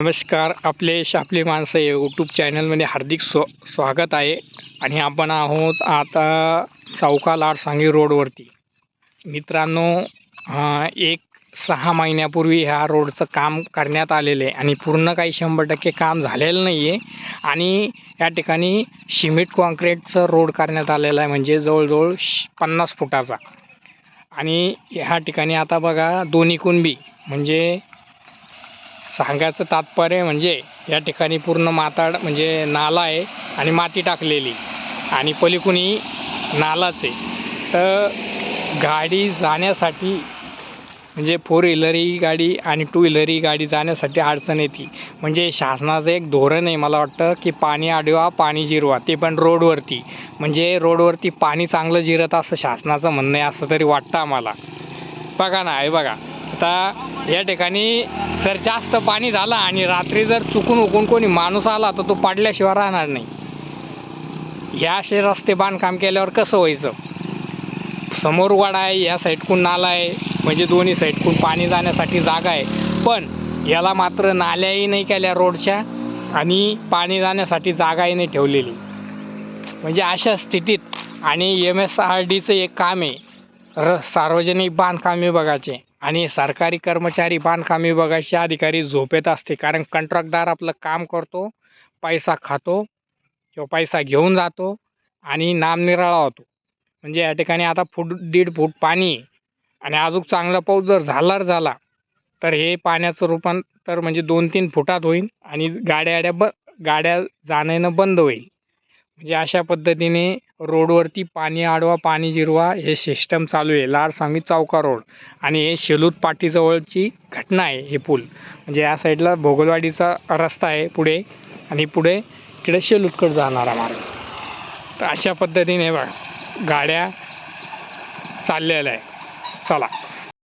नमस्कार आपले शापली माणसं यूट्यूब चॅनलमध्ये हार्दिक स्व स्वागत आहे. आणि आपण आहोत आता चौका लाडसांगी रोडवरती. मित्रांनो एक सहा महिन्यापूर्वी ह्या रोडचं काम करण्यात आलेलं आहे. आणि पूर्ण काही शंभर टक्के काम झालेलं नाही आहे आणि या ठिकाणी सिमेंट कॉन्क्रीटचं रोड करण्यात आलेला आहे. म्हणजे जवळजवळ श पन्नास फुटाचा. आणि ह्या ठिकाणी आता बघा दोन्ही कुणबी म्हणजे सांगायचं तात्पर्य म्हणजे या ठिकाणी पूर्ण माताड म्हणजे नाला आहे आणि माती टाकलेली. आणि पलीकुणी नालाच आहे. तर गाडी जाण्यासाठी म्हणजे फोर व्हीलरही गाडी आणि टू व्हीलरही गाडी जाण्यासाठी अडचण येते. म्हणजे शासनाचं एक धोरण आहे मला वाटतं की पाणी आडवा पाणी जिरवा ते पण रोडवरती म्हणजे रोडवरती पाणी चांगलं जिरत असं शासनाचं म्हणणं आहे असं तरी वाटतं आम्हाला. बघा ना आहे बघा. आता या ठिकाणी जर जास्त पाणी झालं आणि रात्री जर चुकून उकून कोणी माणूस आला तर तो पडल्याशिवाय राहणार नाही. ह्या असे रस्ते बांधकाम केल्यावर कसं व्हायचं? समोर वाडा आहे या साईडकून नाला आहे म्हणजे दोन्ही साईडकून पाणी जाण्यासाठी जागा आहे. पण याला मात्र नाल्याही नाही केल्या रोडच्या आणि पाणी जाण्यासाठी जागाही नाही ठेवलेली. म्हणजे अशा स्थितीत आणि एम एस आर डीचं एक काम आहे. र सार्वजनिक बांधकाम विभागाचे. आणि सरकारी कर्मचारी बांधकाम विभागाचे अधिकारी झोपेत असते. कारण कंत्राटदार आपलं काम करतो पैसा खातो किंवा पैसा घेऊन जातो आणि नामनिराळा होतो. म्हणजे या ठिकाणी आता फूट दीड फूट पाणी आणि अजून चांगला पाऊस जर झालाच झाला तर हे पाण्याचं रूपांतर म्हणजे दोन तीन फुटात होईल आणि गाड्या गाड्या ब गाड्या जाणं बंद होईल. म्हणजे अशा पद्धतीने रोडवरती पाणी आडवा पाणी जिरवा हे सिस्टम चालू आहे. लाडसांगी चौका रोड. आणि हे शेलूत पाटीजवळची घटना आहे हे पूल. म्हणजे या साईडला भोगलवाडीचा रस्ता आहे पुढे. आणि पुढे इकडे शेलूतकडे जाणारा मार्ग. तर अशा पद्धतीने बघा गाड्या चाललेल्या आहे चला.